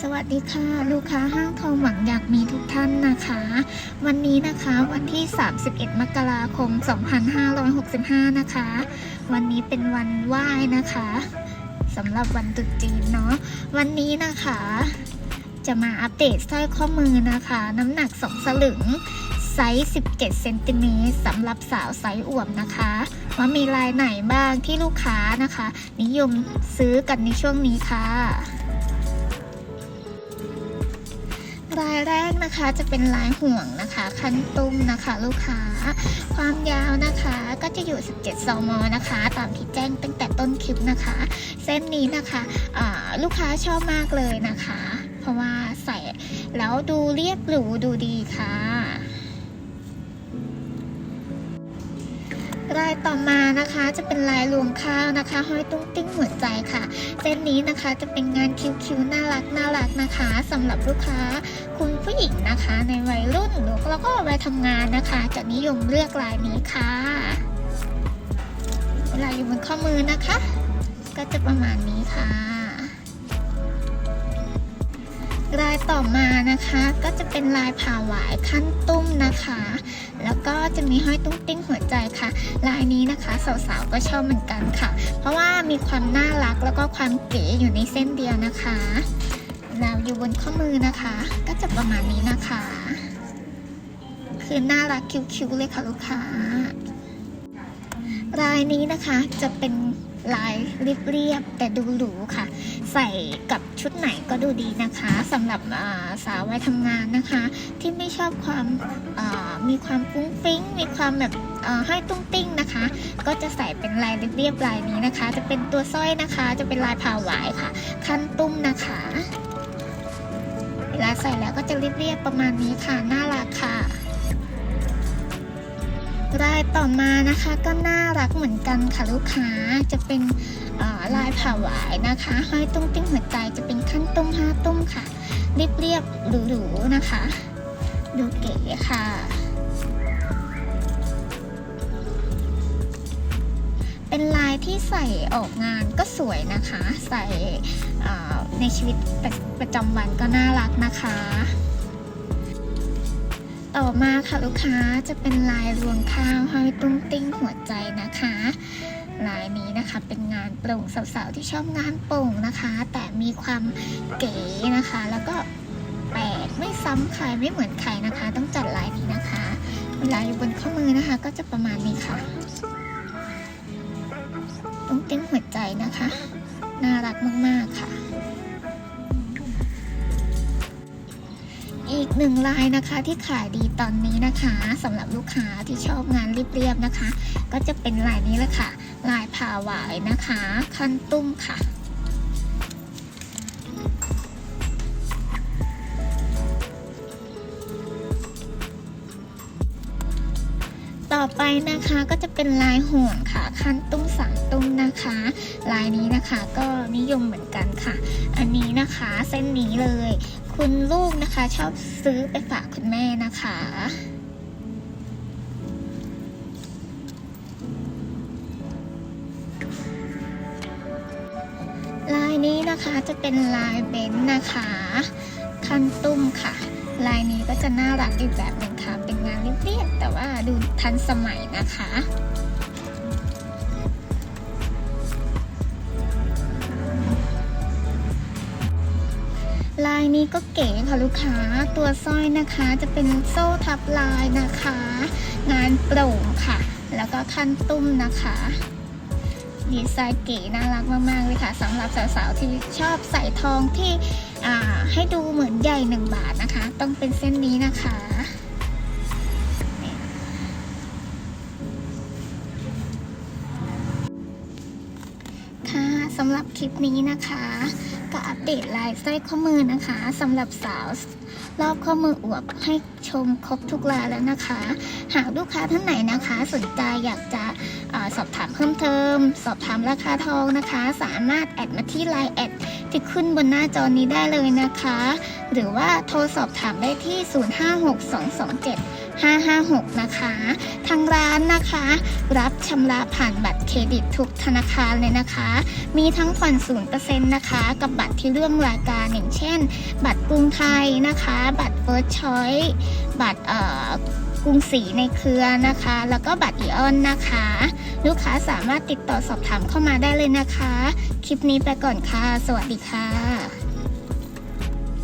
สวัสดีค่ะ ลูกค้าห้างทองหวังอยากมีทุกท่านนะคะ วันนี้นะคะวันที่ 31 มกราคม 2565 นะคะ วันนี้เป็นวันไหว้นะคะสำหรับวันตรุษจีนเนาะวันนี้นะคะ จะมาอัปเดตสร้อยข้อมือนะคะ น้ำหนัก 2 สลึง ไซส์17เซนติเมตรสำหรับสาวไซส์อวบนะคะ ว่ามีลายไหนบ้างที่ลูกค้านะคะ นิยมซื้อกันในช่วงนี้ค่ะรายแรกนะคะจะเป็นลายห่วงนะคะคันตุ้มนะคะ ลูกค้า ความยาวนะคะก็จะอยู่ 17ซมนะคะ ตามที่แจ้งตั้งแต่ต้นคลิปนะคะ เส้นนี้นะคะลูกค้าชอบมากเลยนะคะ เพราะว่าใส่แล้วดูเรียบหรูดูดีค่ะ ลายต่อมานะคะจะเป็นลายรวงข้าวนะคะ ห้อยตุ้งติ้งหัวใจค่ะเส้นนี้นะคะจะเป็นงานคิ้วๆน่ารักน่ารักนะคะสำหรับลูกค้าคุณผู้หญิงนะคะ ในวัยรุ่นหรือแล้วก็วัยทำงานนะคะ จะนิยมเลือกลายนี้ค่ะลายอยู่บนข้อมือนะคะ ก็จะประมาณนี้ค่ะ ลายต่อมานะคะ ก็จะเป็นลายผ่าหวายขั้นตุ้มนะคะ แล้วก็จะมีห้อยตุ้งติ้งหัวใจค่ะ ลายนี้นะคะสาวๆก็ชอบเหมือนกันค่ะ เพราะว่ามีความน่ารักแล้วก็ความเก๋อยู่ในเส้นเดียวนะคะแล้วอยู่บนข้อมือนะคะ ก็จะประมาณนี้นะคะ คือน่ารักคิ้วๆเลยค่ะลูกค้าลายนี้นะคะจะเป็น ลายเรียบๆแต่ดูหรูค่ะ ใส่กับชุดไหนก็ดูดีนะคะสำหรับสาววัยทำงานนะคะ ที่ไม่ชอบความมีความฟุ้งฟิ้ง มีความแบบอ่าให้ตุ้งติ้งนะคะ ก็จะใส่เป็นลายเรียบๆลายนี้นะคะ จะเป็นตัวสร้อยนะคะ จะเป็นลายผ่าหวายค่ะขั้นตุ้มนะคะเวลาใส่แล้วก็จะเรียบๆประมาณนี้ค่ะน่ารักค่ะ ลายต่อมานะคะก็น่ารักเหมือนกันค่ะลูกค้าจะเป็นลายผ่าหวายนะคะห้อยตุ้งติ้งหัวใจจะเป็นขั้นตุ้มห้าตุ้มค่ะเรียบเรียบๆหรูๆนะคะ ดูเก๋ค่ะเป็นลายที่ใส่ออกงานก็สวยนะคะ ใส่ในชีวิตประประจำวันก็น่ารักนะคะ ต่อมาค่ะลูกค้าจะเป็นลายรวงข้าวห้อยตุ้งติ้งหัวใจนะคะลายนี้นะคะเป็นงานโปร่งสาวๆที่ชอบงานโปร่งนะคะ แต่มีความเก๋นะคะ แล้วก็แปลกไม่ซ้ำใครไม่เหมือนใครนะคะ ต้องจัดลายนี้นะคะเวลาอยู่บนข้อมือนะคะ ก็จะประมาณนี้ค่ะตุ้งติ้งหัวใจนะคะ น่ารักมากๆค่ะ หนึ่งลายนะคะที่ขายดีตอนนี้นะคะสำหรับลูกค้าที่ชอบงานเรียบๆนะคะ ก็จะเป็นลายนี้แหละค่ะ ลายผ่าหวายนะคะคันตุ้มค่ะต่อไปนะคะก็จะเป็นลายห่วงค่ะคันตุ้มสามตุ้มนะคะ ลายนี้นะคะก็นิยมเหมือนกันค่ะ อันนี้นะคะเส้นนี้เลย คุณลูกนะคะ ชอบซื้อไปฝากคุณแม่นะคะ ลายนี้นะคะจะเป็นลายเบนนะคะ คันตุ้มค่ะ ลายนี้ก็จะน่ารักอีกแบบหนึ่งค่ะ เป็นงานเรียบๆแต่ว่าดูทันสมัยนะคะ ลายนี้ก็เก๋ค่ะลูกค้าตัวสร้อยนะคะจะเป็นโซ่ทับลายนะคะ งานโปร่งค่ะ แล้วก็คันตุ้มนะคะดีไซน์เก๋น่ารักมากๆเลยค่ะสำหรับสาวๆที่ชอบใส่ทองที่ให้ดูเหมือนใหญ่หนึ่งบาทนะคะ ต้องเป็นเส้นนี้นะคะำหรับคลิปนี้นะคะ ก็อัปเดตลายสร้อยข้อมือนะคะสำหรับสาวรอบข้อมืออวบให้ชมครบทุกลายแล้วนะคะ หากลูกค้าท่านไหนนะคะ สนใจอยากจะอสอบถามเพิ่มเติม สอบถามราคาทองนะคะ สามารถแอดมาที่ไลน์แอดที่ขึ้นบนหน้าจอนี้ได้เลยนะคะ หรือว่าโทรสอบถามได้ที่ 056227 556 นะคะ ทางร้านนะคะ รับชำระผ่านบัตรเครดิตทุกธนาคารเลยนะคะ มีทั้งผ่อน0%นะคะ กับบัตรที่เรื่องรายการอย่างเช่น บัตรกรุงไทยนะคะ บัตร First Choice บัตรเอ่อกรุงศรีในเครือนะคะ แล้วก็บัตรอีออนนะคะ ลูกค้าสามารถติดต่อสอบถามเข้ามาได้เลยนะคะ คลิปนี้ไปก่อนค่ะ สวัสดีค่ะ